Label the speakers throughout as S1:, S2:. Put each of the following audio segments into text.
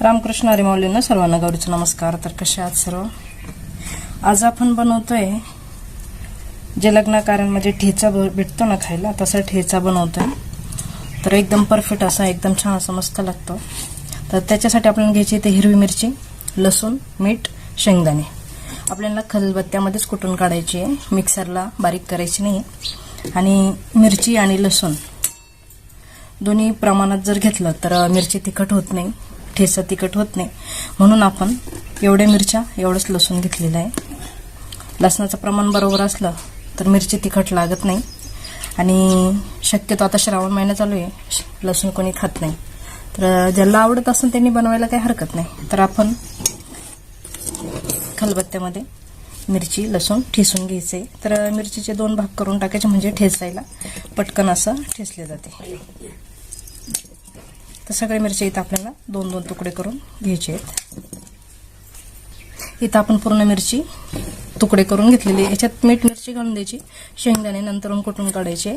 S1: रामकृष्ण हरी माऊलींना सर्वांना गौरीचे नमस्कार. तर कसे आहात सर्व? आज आपण बनवतोय जे लग्न म्हणजे ठेचा ब- भेटतो ना खायला तसा ठेचा बनवतोय. तर एकदम परफेक्ट असा एकदम छान असा मस्त लागतो. तर त्याच्यासाठी आपल्याला घ्यायची इथे हिरवी मिरची लसूण मीठ शेंगदाणे. आपल्याला खलबत्त्यामध्येच कुटून काढायची आहे. मिक्सरला बारीक करायची नाही. आणि मिरची आणि लसूण. दोन्ही प्रमाणात जर घेतलं तर मिरची तिखट होत नाही. ठेचा तिखट होत नाही. म्हणून आपण एवढ्या मिरच्या एवढंच लसूण घेतलेलं आहे. लसणाचं प्रमाण बरोबर असलं तर मिरची तिखट लागत नाही. आणि शक्यतो आता श्रावण महिना चालू आहे लसूण कोणी खात नाही. तर ज्याला आवडत असेल त्यांनी बनवायला काही हरकत नाही. तर आपण खलबत्त्यामध्ये मिरची लसूण ठेसून घ्यायचे. तर मिरचीचे दोन भाग करून टाकायचे म्हणजे ठेचायला पटकन असं ठेसले जाते. तर सगळ्या मिरच्या इथं आपल्याला दोन दोन तुकडे करून घ्यायचे आहेत. इथं आपण पूर्ण मिरची तुकडे करून घेतलेली आहे. याच्यात मीठ मिरची घालून द्यायची शेंगदाणे नंतरून कुटून काढायचे.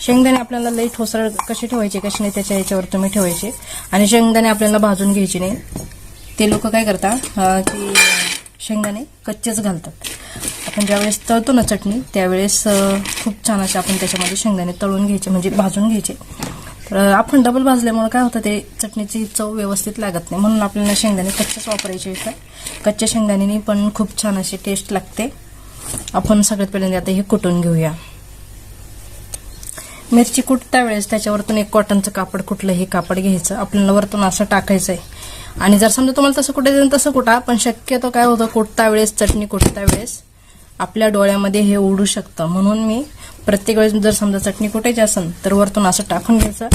S1: शेंगदाणे आपल्याला लई ठोसर कसे ठेवायचे कसे नाही त्याच्या याच्यावर तुम्ही ठेवायचे. आणि शेंगदाणे आपल्याला भाजून घ्यायचे नाही. ते लोक काय करतात की शेंगदाणे कच्चेच घालतात. आपण ज्यावेळेस तळतो ना चटणी त्यावेळेस खूप छान असे आपण त्याच्यामध्ये शेंगदाणे तळून घ्यायचे म्हणजे भाजून घ्यायचे. आपण डबल भाजल्यामुळे काय होतं ते चटणीची चव व्यवस्थित लागत नाही. म्हणून आपल्याला शेंगदाणे कच्चेच वापरायचे इथं कच्च्या शेंगदाण्याने पण खूप छान अशी टेस्ट लागते. आपण सगळ्यात पहिल्यांदा आता हे कुटून घेऊया. मिरची कुटता वेळेस त्याच्यावरतून एक कॉटनचं कापड कुठलं हे कापड घ्यायचं. आपल्याला वरतून असं टाकायचं आहे आणि जर समजा तुम्हाला तसं कुठे तसं कुठा पण शक्यतो काय होतं कुटता वेळेस चटणी कुटता वेळेस आपल्या डोळ्यामध्ये हे उडू शकतं. म्हणून मी प्रत्येक वेळेस जर समजा चटणी कुटायची असेल तर वरतून असं टाकून घ्यायचं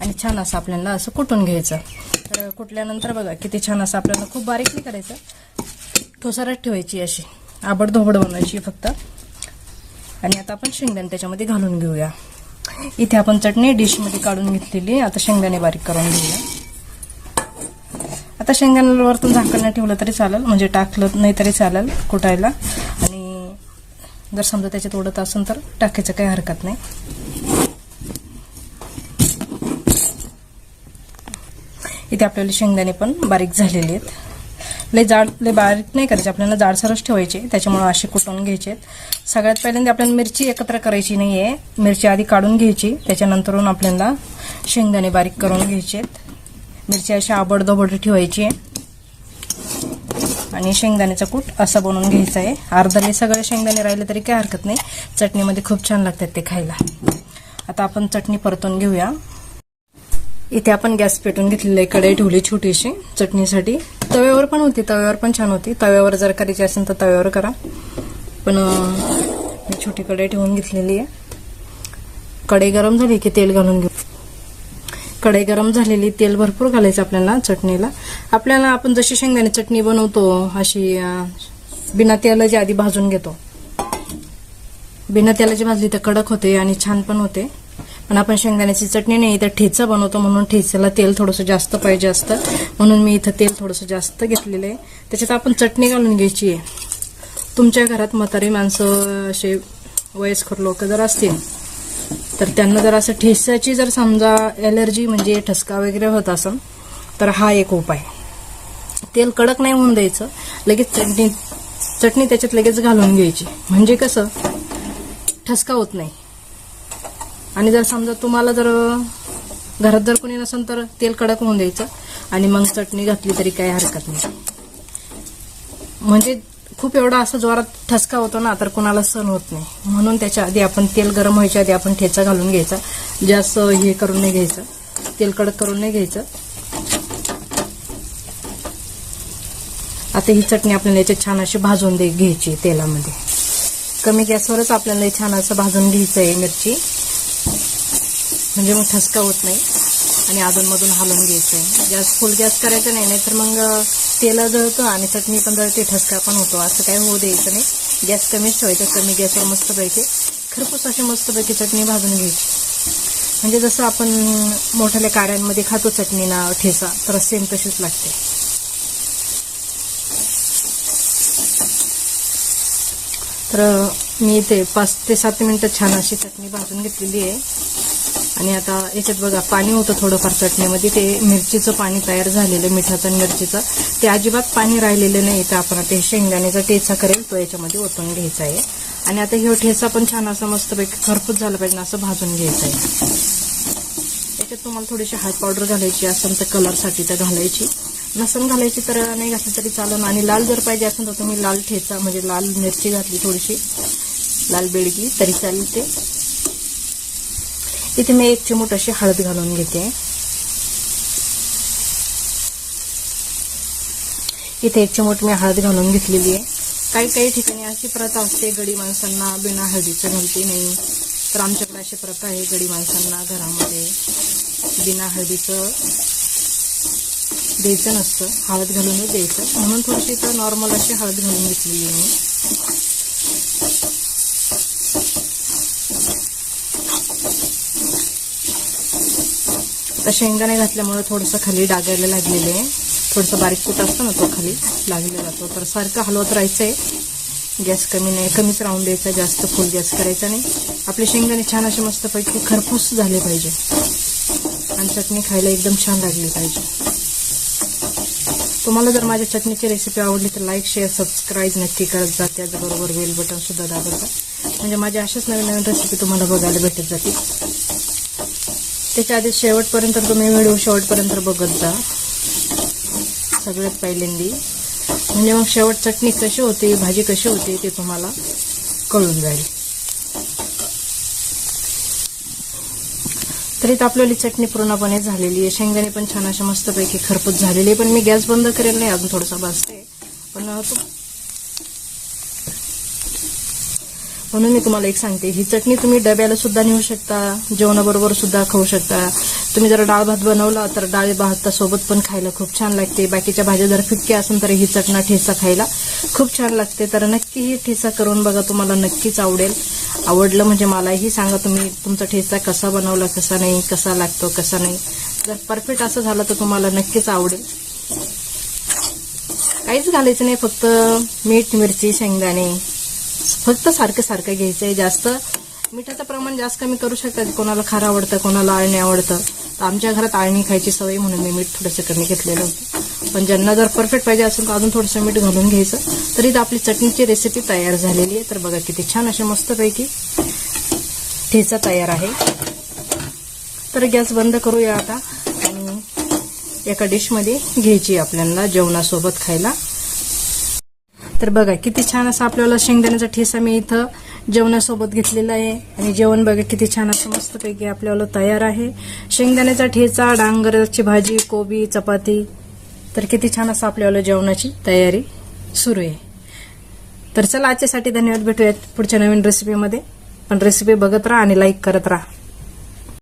S1: आणि छान असं आपल्याला असं कुटून घ्यायचं. तर कुटल्यानंतर बघा किती छान असं आपल्याला खूप बारीक नाही करायचं. ठोसारात ठेवायची अशी. आबडधोबड बनवायची फक्त. आणि आता आपण शेंगदाणे त्याच्यामध्ये घालून घेऊया. इथे आपण चटणी डिशमध्ये काढून घेतलेली. आता शेंगदाणे बारीक करून घेऊया. आता शेंगदाण्यावरतून झाकण ठेवलं तरी चालेल. म्हणजे टाकलं नाही तरी चालेल कुटायला. आणि जर समजा त्याच्यात उडत असेल तर टाकायचं काही हरकत नाही. इथे आपल्याला शेंगदाणे पण बारीक झालेले आहेत. लय जाड लय बारीक नाही करायचे आपल्याला जाडसरच ठेवायचे त्याच्यामुळे असे कुटून घ्यायचे आहेत सगळ्यात पहिल्यांदा आपल्याला मिरची एकत्र करायची नाही आहे मिरची आधी काढून घ्यायची त्याच्यानंतरून आपल्याला शेंगदाणे बारीक करून घ्यायचे आहेत मिरची अशी आबडधोबड ठेवायची आहे. आणि शेंगदाण्याचा कूट असा बनवून घ्यायचा आहे. अर्धाले सगळे शेंगदाणे राहिले तरी काही हरकत नाही. चटणीमध्ये खूप छान लागतात ते खायला. आता आपण चटणी परतून घेऊया. इथे आपण गॅस पेटून घेतलेली आहे कढई ठेवली छोटीशी चटणीसाठी. तव्यावर पण होती तव्यावर पण छान होती. तव्यावर जर करायची असेल तर तव्यावर करा. पण छोटी कढई ठेवून घेतलेली आहे. कढई गरम झाली की तेल घालून घेऊ. कढई गरम झालेली तेल भरपूर घालायचं आपल्याला चटणीला. आपल्याला आपण जशी शेंगदाणे चटणी बनवतो अशी बिना तेलाची आधी भाजून घेतो. बिना तेलाची भाजली तर कडक होते आणि छान पण होते. पण आपण शेंगदाण्याची चटणी नाही तर ठेचा बनवतो म्हणून ठेचाला तेल थोडंसं जास्त पाहिजे असतं. म्हणून मी इथं तेल थोडंसं जास्त घेतलेलं आहे. त्याच्यात आपण चटणी घालून घ्यायची आहे. तुमच्या घरात म्हातारी माणसं असे वयस्कर लोक जर असतील तर त्यांना जर असं ठेचाची जर समजा एलर्जी म्हणजे ठसका वगैरे होत असेल तर हा एक उपाय. तेल कडक नाही होऊन द्यायचं लगेच चटणी चटणी त्याच्यात लगेच घालून घ्यायची. म्हणजे कसं ठसका होत नाही. आणि जर समजा तुम्हाला जर घरात जर कोणी नसेल तर तेल कडक होऊन द्यायचं आणि मग चटणी घातली तरी काही हरकत नाही. म्हणजे खूप एवढा असं जोरात ठसका होतो ना तर कुणाला सण होत नाही. म्हणून त्याच्या आधी आपण तेल गरम व्हायच्या आधी आपण ठेचा घालून घ्यायचा. जास्त हे करून नाही घ्यायचं. तेल कडक करून नाही घ्यायचं. आता ही चटणी आपल्याला याच्यात छान अशी भाजून दे घ्यायची तेलामध्ये. कमी गॅसवरच आपल्याला छान असं भाजून घ्यायचं आहे मिरची. म्हणजे मग ठसका होत नाही. आणि अधूनमधून हलवून घ्यायचं आहे गॅस फुल गॅस करायचा नाही नाहीतर मग तेल जळतं आणि चटणी पण जळते ठसका पण होतो. असं काही होऊ द्यायचं नाही. गॅस कमीच ठेवायचा कमी गॅसवर मस्तपैकी खरपूस अशी मस्तपैकी चटणी भाजून घ्यायची. म्हणजे जसं आपण मोठ्याल्या काड्यांमध्ये खातो चटणी ना ठेचा तर सेम तशीच लागते. तर मी इथे पाच ते सात मिनिटं छान अशी चटणी भाजून घेतलेली आहे. आणि आता याच्यात बघा पाणी होतं थोडंफार चटणीमध्ये. ते मिरचीचं पाणी तयार झालेलं मिठाचं आणि मिरचीचं. ते अजिबात पाणी राहिलेलं नाही. तर आपण आता शेंगदाण्याचा ठेचा करेल तो याच्यामध्ये ओतून घ्यायचा आहे. आणि आता हे ठेचा पण छान असं मस्तपैकी खरपूस झालं पाहिजे असं भाजून घ्यायचं आहे. याच्यात तुम्हाला थोडीशी हाय पावडर घालायची असेल तर कलरसाठी तर घालायची. लसण घालायची तर नाही घातली तरी चालेल. आणि लाल जर पाहिजे असेल तर तुम्ही लाल ठेचा म्हणजे लाल मिरची घातली थोडीशी. लाल बेडगी तरी चालते. इथे मी एक चिमूट अशी हळद घालून घेते. इथे एक चिमूट मी हळद घालून घेतलेली आहे. काही काही ठिकाणी अशी प्रथा असते गडी माणसांना बिना हळदीचं घालते नाही. तर आमच्याकडे अशी प्रथा आहे गडी माणसांना घरामध्ये बिना हळदीचं द्यायचं नसतं हळद घालूनच द्यायचं. म्हणून थोडीशी तर नॉर्मल अशी हळद घालून घेतलेली आहे मी. आता शेंगदाणे घातल्यामुळे थोडंसं खाली डागायला लागलेलं आहे. थोडंसं बारीक कुट असतं ना तो खाली लागलेला जातो. तर सारखं हलवत राहायचं आहे गॅस कमी नाही कमीच राहून द्यायचा जास्त फुल गॅस करायचा नाही. आपले शेंगदाणे छान असे मस्तपैकी खरपूस झाले पाहिजे. आणि चटणी खायला एकदम छान लागली पाहिजे. तुम्हाला जर माझ्या चटणीची रेसिपी आवडली तर लाईक शेअर सबस्क्राईब नक्की करत जा. त्याचबरोबर बेल बटन सुद्धा दाबत जा. म्हणजे माझ्या अशाच नवीन नवीन रेसिपी तुम्हाला बघायला भेटत जातील. त्याच्या आधी शेवटपर्यंत तुम्ही व्हिडिओ शेवटपर्यंत बघत जा. सगळ्यात पहिल्यांदी. म्हणजे मग शेवट चटणी कशी होते भाजी कशी होते ते तुम्हाला कळून जाईल. तरी तर आपल्याली चटणी पूर्णपणे झालेली आहे. शेंगदाणे पण छान अशा मस्तपैकी खरपूस झालेली आहे पण मी गॅस बंद करेल नाही अजून थोडासा भाजते. पण तो म्हणून मी तुम्हाला एक सांगते. ही चटणी तुम्ही डब्याला सुद्धा नेऊ शकता जेवणाबरोबर सुद्धा खाऊ शकता. तुम्ही जर डाळ भात बनवला तर डाळ भाता सोबत पण खायला खूप छान लागते. बाकीच्या भाज्या जर फिक्क्या असेल तर ही चटणा ठेचा खायला खूप छान लागते. तर नक्की ही ठेचा करून बघा तुम्हाला नक्कीच आवडेल. आवडलं म्हणजे मलाही सांगा तुम्ही तुमचा ठेचा कसा बनवला कसा नाही कसा लागतो कसा नाही. जर परफेक्ट असं झालं तर तुम्हाला नक्कीच आवडेल. काहीच घालायचं नाही फक्त मीठ मिरची शेंगदाणे. फक्त सारखं सारखं घ्यायचं आहे जास्त मिठाचं प्रमाण जास्त कमी करू शकतात. कोणाला खारं आवडतं कोणाला आळणी आवडतं. तर आमच्या घरात आळणी खायची सवय म्हणून मी मीठ थोडंसं कमी घेतलेलं होतं. पण ज्यांना जर परफेक्ट पाहिजे असेल तर अजून थोडंसं मीठ घालून घ्यायचं. तरी तर आपली चटणीची रेसिपी तयार झालेली आहे. तर बघा किती छान अशा मस्तपैकी ठेचा तयार आहे. तर गॅस बंद करूया आता. आणि एका डिशमध्ये घ्यायची आपल्याला जेवणासोबत खायला. तर बघा किती छान असा आपल्याला शेंगदाण्याचा ठेसा मी इथं जेवणासोबत घेतलेला आहे. आणि जेवण बघा किती छान असं मस्तपैकी आपल्याला तयार आहे. शेंगदाण्याचा ठेचा डांगराची भाजी कोबी चपाती. तर किती छान असं आपल्याला जेवणाची तयारी सुरू आहे. तर चला आजच्यासाठी धन्यवाद. भेटूयात पुढच्या नवीन रेसिपीमध्ये पण रेसिपी बघत राहा आणि लाईक करत राहा.